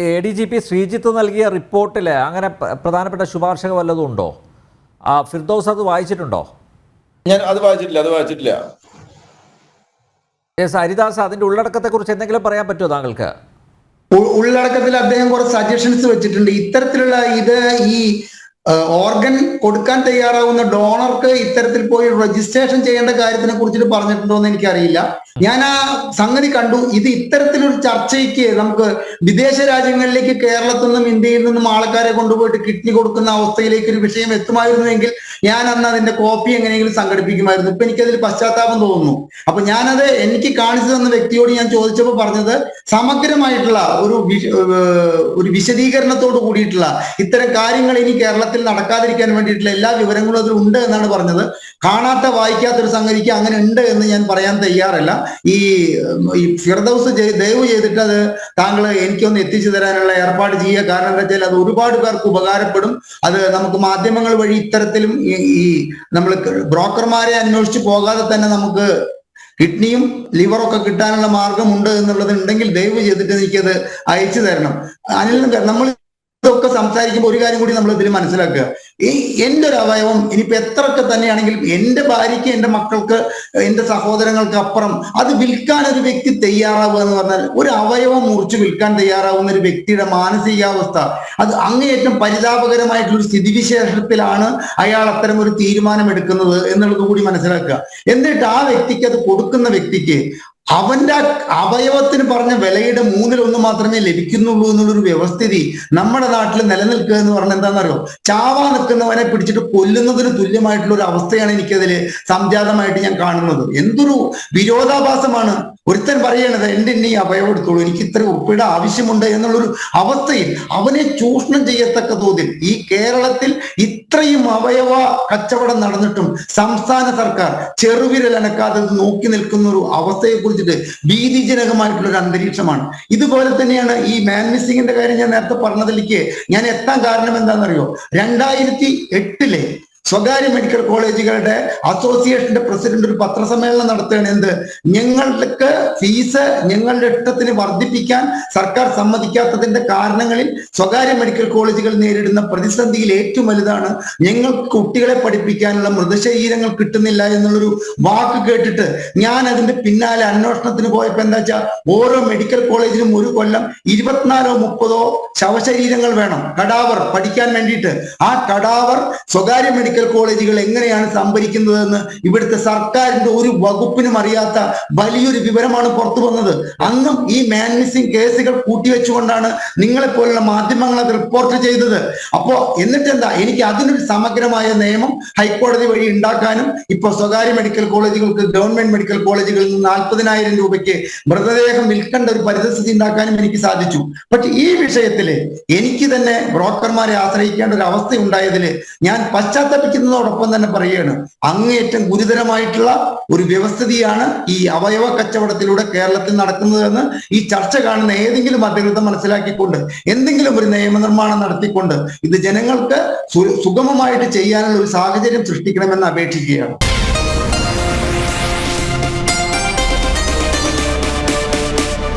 A D G P Sreejith നൽകിയ റിപ്പോർട്ടിൽ അങ്ങനെ പ്രധാനപ്പെട്ട ശുപാർശകൾ വല്ലതും ഉണ്ടോ? ആ ഫിർദോസ് അത് വായിച്ചിട്ടുണ്ടോ? ഞാൻ അത് വായിച്ചിട്ടില്ല അത് വായിച്ചിട്ടില്ല. എസ് ഹരിദാസ് അതിന്റെ ഉള്ളടക്കത്തെ കുറിച്ച് എന്തെങ്കിലും പറയാൻ പറ്റുമോ താങ്കൾക്ക്? ഉള്ളടക്കത്തിൽ അദ്ദേഹം കുറച്ച് സജഷൻസ് വെച്ചിട്ടുണ്ട്. ഇത്തരത്തിലുള്ള ഇത് ഈ ഓർഗൻ കൊടുക്കാൻ തയ്യാറാവുന്ന ഡോണർക്ക് ഇത്തരത്തിൽ പോയി രജിസ്ട്രേഷൻ ചെയ്യേണ്ട കാര്യത്തിനെ കുറിച്ചിട്ട് പറഞ്ഞിട്ടുണ്ടോ എന്ന് എനിക്കറിയില്ല. ഞാൻ ആ സംഗതി കണ്ടു. ഇത് ഇത്തരത്തിലൊരു ചർച്ചയ്ക്ക് നമുക്ക് വിദേശ രാജ്യങ്ങളിലേക്ക് കേരളത്തിൽ നിന്നും ഇന്ത്യയിൽ നിന്നും ആൾക്കാരെ കൊണ്ടുപോയിട്ട് കിഡ്നി കൊടുക്കുന്ന അവസ്ഥയിലേക്ക് ഒരു വിഷയം എത്തുമായിരുന്നുവെങ്കിൽ ഞാൻ അന്ന് അതിന്റെ കോപ്പി എങ്ങനെയെങ്കിലും സംഘടിപ്പിക്കുമായിരുന്നു. ഇപ്പൊ എനിക്കതിൽ പശ്ചാത്താപം തോന്നുന്നു. അപ്പൊ ഞാനത് എനിക്ക് കാണിച്ചു തന്ന വ്യക്തിയോട് ഞാൻ ചോദിച്ചപ്പോൾ പറഞ്ഞത് സമഗ്രമായിട്ടുള്ള ഒരു ഒരു വിശദീകരണത്തോട് കൂടിയിട്ടുള്ള ഇത്തരം കാര്യങ്ങൾ ഇനി കേരളത്തിൽ നടക്കാതിരിക്കാൻ വേണ്ടിയിട്ടുള്ള എല്ലാ വിവരങ്ങളും അതിൽ ഉണ്ട് എന്നാണ് പറഞ്ഞത്. കാണാത്ത വായിക്കാത്ത ഒരു സംഗതിക്ക് അങ്ങനെ ഉണ്ട് എന്ന് ഞാൻ പറയാൻ തയ്യാറല്ല. ഈ ഈ ഫിർദൌസ് ദയവ് ചെയ്തിട്ട് അത് താങ്കൾ എനിക്കൊന്ന് എത്തിച്ചു തരാനുള്ള ഏർപ്പാട് ചെയ്യുക. കാരണം എന്താ വെച്ചാൽ അത് ഒരുപാട് പേർക്ക് ഉപകാരപ്പെടും. അത് നമുക്ക് മാധ്യമങ്ങൾ വഴി ഇത്തരത്തിലും ഈ നമ്മൾ ബ്രോക്കർമാരെ അന്വേഷിച്ച് പോകാതെ തന്നെ നമുക്ക് കിഡ്നിയും ലിവറൊക്കെ കിട്ടാനുള്ള മാർഗമുണ്ട് എന്നുള്ളത് ഉണ്ടെങ്കിൽ ദയവ് ചെയ്തിട്ട് എനിക്കത് അയച്ചു തരണം. അനിൽ നമ്മൾ ഇതൊക്കെ സംസാരിക്കുമ്പോൾ ഒരു കാര്യം കൂടി നമ്മൾ ഇതിൽ മനസ്സിലാക്കുക. ഈ എന്റെ ഒരു അവയവം ഇനിയിപ്പോ എത്രയൊക്കെ തന്നെയാണെങ്കിലും എന്റെ ഭാര്യയ്ക്ക് എന്റെ മക്കൾക്ക് എന്റെ സഹോദരങ്ങൾക്ക് അപ്പുറം അത് വിൽക്കാൻ ഒരു വ്യക്തി തയ്യാറാവുക എന്ന് പറഞ്ഞാൽ ഒരു അവയവം മുറിച്ച് വിൽക്കാൻ തയ്യാറാവുന്ന ഒരു വ്യക്തിയുടെ മാനസികാവസ്ഥ അത് അങ്ങേയറ്റം പരിതാപകരമായിട്ടുള്ള ഒരു സ്ഥിതിവിശേഷത്തിലാണ് അയാൾ അത്തരം ഒരു തീരുമാനം എടുക്കുന്നത് എന്നുള്ളത് കൂടി മനസ്സിലാക്കുക. എന്നിട്ട് ആ വ്യക്തിക്ക് അത് കൊടുക്കുന്ന വ്യക്തിക്ക് അവന്റെ അവയവത്തിന് പറഞ്ഞ വിലയുടെ മൂന്നിലൊന്ന് മാത്രമേ ലഭിക്കുന്നുള്ളൂ എന്നുള്ളൊരു വ്യവസ്ഥിതി നമ്മുടെ നാട്ടിൽ നിലനിൽക്കുക എന്ന് പറഞ്ഞാൽ എന്താണെന്നറിയോ? ചാവാ നിൽക്കുന്നവനെ പിടിച്ചിട്ട് കൊല്ലുന്നതിന് തുല്യമായിട്ടുള്ള ഒരു അവസ്ഥയാണ് എനിക്കതിൽ സംജാതമായിട്ട് ഞാൻ കാണുന്നത്. എന്തൊരു വിരോധാഭാസമാണ്. ഒരുത്തൻ പറയണത് എന്റെ ഇനി അവയവം എടുത്തോളൂ എനിക്ക് ഇത്ര ഉപ്പയുടെ ആവശ്യമുണ്ട് എന്നുള്ളൊരു അവസ്ഥയിൽ അവനെ ചൂഷണം ചെയ്യത്തക്ക തോതിൽ ഈ കേരളത്തിൽ ഇത്രയും അവയവ കച്ചവടം നടന്നിട്ടും സംസ്ഥാന സർക്കാർ ചെറുവിരൽ അനക്കാതെ നോക്കി നിൽക്കുന്ന ഒരു അവസ്ഥയെ കുറിച്ചിട്ട് ഭീതിജനകമായിട്ടുള്ള ഒരു അന്തരീക്ഷമാണ്. ഇതുപോലെ തന്നെയാണ് ഈ മാൻ മിസ്സിങ്ങിന്റെ കാര്യം ഞാൻ നേരത്തെ പറഞ്ഞതിലേക്ക് ഞാൻ എത്താൻ കാരണം എന്താണെന്നറിയോ? രണ്ടായിരത്തി എട്ടിലെ സ്വകാര്യ മെഡിക്കൽ കോളേജുകളുടെ അസോസിയേഷന്റെ പ്രസിഡന്റ് ഒരു പത്രസമ്മേളനം നടത്തുകയാണ്. എന്ത്? ഞങ്ങൾക്ക് ഫീസ് ഞങ്ങളുടെ ഇഷ്ടത്തിന് വർദ്ധിപ്പിക്കാൻ സർക്കാർ സമ്മതിക്കാത്തതിന്റെ കാരണങ്ങളിൽ സ്വകാര്യ മെഡിക്കൽ കോളേജുകൾ നേരിടുന്ന പ്രതിസന്ധിയിൽ ഏറ്റവും വലുതാണ് ഞങ്ങൾക്ക് കുട്ടികളെ പഠിപ്പിക്കാനുള്ള മൃതശരീരങ്ങൾ കിട്ടുന്നില്ല എന്നുള്ളൊരു വാക്ക് കേട്ടിട്ട് ഞാൻ അതിന്റെ പിന്നാലെ അന്വേഷണത്തിന് പോയപ്പോ എന്താ വെച്ചാൽ ഓരോ മെഡിക്കൽ കോളേജിലും ഒരു കൊല്ലം ഇരുപത്തിനാലോ മുപ്പതോ ശവശരീരങ്ങൾ വേണം. കടാവർ പഠിക്കാൻ വേണ്ടിയിട്ട്. ആ കടാവർ സ്വകാര്യ മെഡിക്കൽ കോളേജുകൾ എങ്ങനെയാണ് സംഭരിക്കുന്നതെന്ന് ഇവിടുത്തെ സർക്കാരിന്റെ ഒരു വകുപ്പിനും അറിയാത്ത വലിയൊരു വിവരമാണ് പുറത്തു വന്നത്. അന്നും ഈ മാൻ മിസ്സിംഗ് കേസുകൾ കൂട്ടിവെച്ചുകൊണ്ടാണ് നിങ്ങളെ പോലുള്ള മാധ്യമങ്ങൾ അത് റിപ്പോർട്ട് ചെയ്തത്. അപ്പോ എന്നിട്ട് എന്താ എനിക്ക് അതിനൊരു സമഗ്രമായ നിയമം ഹൈക്കോടതി വഴി ഉണ്ടാക്കാനും ഇപ്പൊ സ്വകാര്യ മെഡിക്കൽ കോളേജുകൾക്ക് ഗവൺമെന്റ് മെഡിക്കൽ കോളേജുകളിൽ നിന്ന് നാൽപ്പതിനായിരം രൂപയ്ക്ക് മൃതദേഹം വിൽക്കേണ്ട ഒരു പരിതസ്ഥിതി ഉണ്ടാക്കാനും എനിക്ക് സാധിച്ചു. പക്ഷെ ഈ വിഷയത്തിൽ എനിക്ക് തന്നെ ബ്രോക്കർമാരെ ആശ്രയിക്കേണ്ട ഒരു അവസ്ഥ ഉണ്ടായതിൽ ഞാൻ പശ്ചാത്തപിക്കുന്നതോടൊപ്പം തന്നെ പറയുകയാണ്. അങ്ങേയറ്റം ഗുരുതരമായിട്ടുള്ള ഒരു വ്യവസ്ഥിതിയാണ് ഈ അവയവ കച്ചവടത്തിലൂടെ കേരളത്തിൽ നടക്കുന്നതെന്ന് ഈ ചർച്ച കാണുന്ന ഏതെങ്കിലും അധികൃതർ മനസ്സിലാക്കിക്കൊണ്ട് എന്തെങ്കിലും ഒരു നിയമനിർമ്മാണം നടത്തിക്കൊണ്ട് ഇത് ജനങ്ങൾക്ക് സുഗമമായിട്ട് ചെയ്യാനുള്ള ഒരു സാഹചര്യം സൃഷ്ടിക്കണമെന്ന് അപേക്ഷിക്കുകയാണ്.